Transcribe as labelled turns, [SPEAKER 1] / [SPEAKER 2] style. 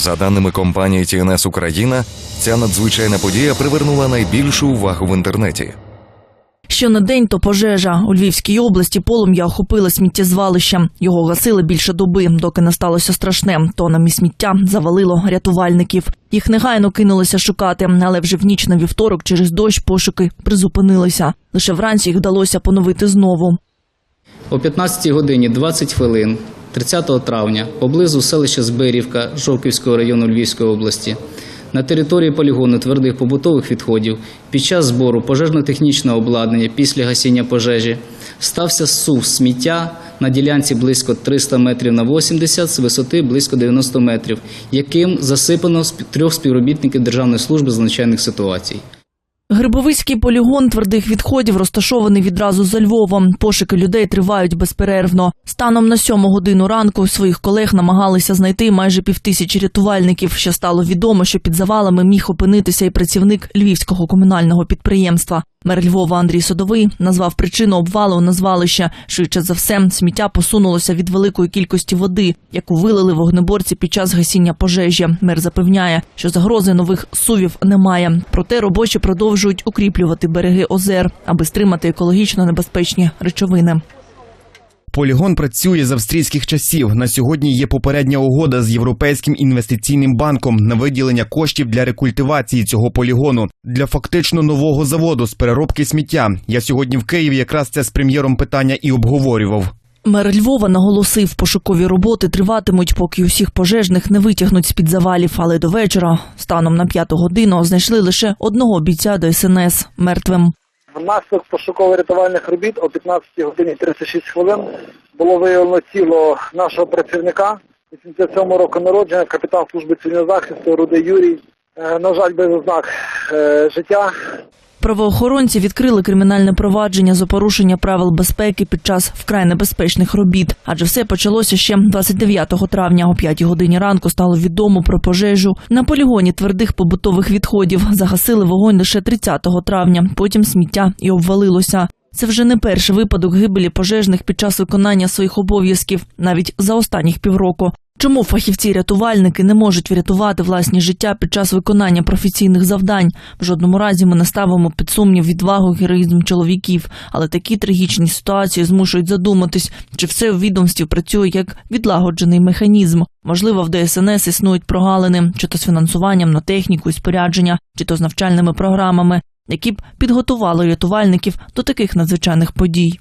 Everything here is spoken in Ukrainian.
[SPEAKER 1] За даними компанії TNS Україна, ця надзвичайна подія привернула найбільшу увагу в інтернеті.
[SPEAKER 2] Що на день то пожежа у Львівській області полум'я охопило сміттєзвалище. Його гасили більше доби, доки не сталося страшне. Тонами сміття завалило рятувальників. Їх негайно кинулися шукати, але вже в ніч на вівторок через дощ пошуки призупинилися. Лише вранці їх вдалося поновити знову.
[SPEAKER 3] О 15 годині 20 хвилин 30 травня поблизу селища Збирівка Жовківського району Львівської області на території полігону твердих побутових відходів під час збору пожежно-технічного обладнання після гасіння пожежі стався сув сміття на ділянці близько 300 метрів на 80 з висоти близько 90 метрів, яким засипано трьох співробітників Державної служби з надзвичайних ситуацій.
[SPEAKER 2] Грибовицький полігон твердих відходів розташований відразу за Львовом. Пошуки людей тривають безперервно. Станом на сьому годину ранку своїх колег намагалися знайти майже півтисячі рятувальників. Що стало відомо, що під завалами міг опинитися і працівник львівського комунального підприємства. Мер Львова Андрій Садовий назвав причину обвалу на звалище. Швидше за все, сміття посунулося від великої кількості води, яку вилили вогнеборці під час гасіння пожежі. Мер запевняє, що загрози нових сувів немає. Проте робочі продовжують укріплювати береги озер, аби стримати екологічно небезпечні речовини.
[SPEAKER 4] Полігон працює з австрійських часів. На сьогодні є попередня угода з Європейським інвестиційним банком на виділення коштів для рекультивації цього полігону для фактично нового заводу з переробки сміття. Я сьогодні в Києві якраз це з прем'єром питання і обговорював.
[SPEAKER 2] Мер Львова наголосив, пошукові роботи триватимуть, поки усіх пожежних не витягнуть з під завалів. Але до вечора, станом на п'яту годину, знайшли лише одного бійця до СНС мертвим.
[SPEAKER 5] Внаслідок пошуково-рятувальних робіт о 15 годині 36 хвилин було виявлено тіло нашого працівника 87 року народження, капітан служби цивільного захисту Рудий Юрій. Е, На жаль, без ознак е, життя.
[SPEAKER 2] Правоохоронці відкрили кримінальне провадження за порушення правил безпеки під час вкрай небезпечних робіт. Адже все почалося ще 29 травня. О 5 годині ранку стало відомо про пожежу на полігоні твердих побутових відходів. Загасили вогонь лише 30 травня. Потім сміття і обвалилося. Це вже не перший випадок гибелі пожежних під час виконання своїх обов'язків, навіть за останніх півроку. Чому фахівці-рятувальники не можуть врятувати власні життя під час виконання професійних завдань? В жодному разі ми не ставимо під сумнів відвагу героїзм чоловіків, але такі трагічні ситуації змушують задуматись, чи все у відомстві працює як відлагоджений механізм. Можливо, в ДСНС існують прогалини, чи то з фінансуванням на техніку і спорядження, чи то з навчальними програмами, які б підготували рятувальників до таких надзвичайних подій.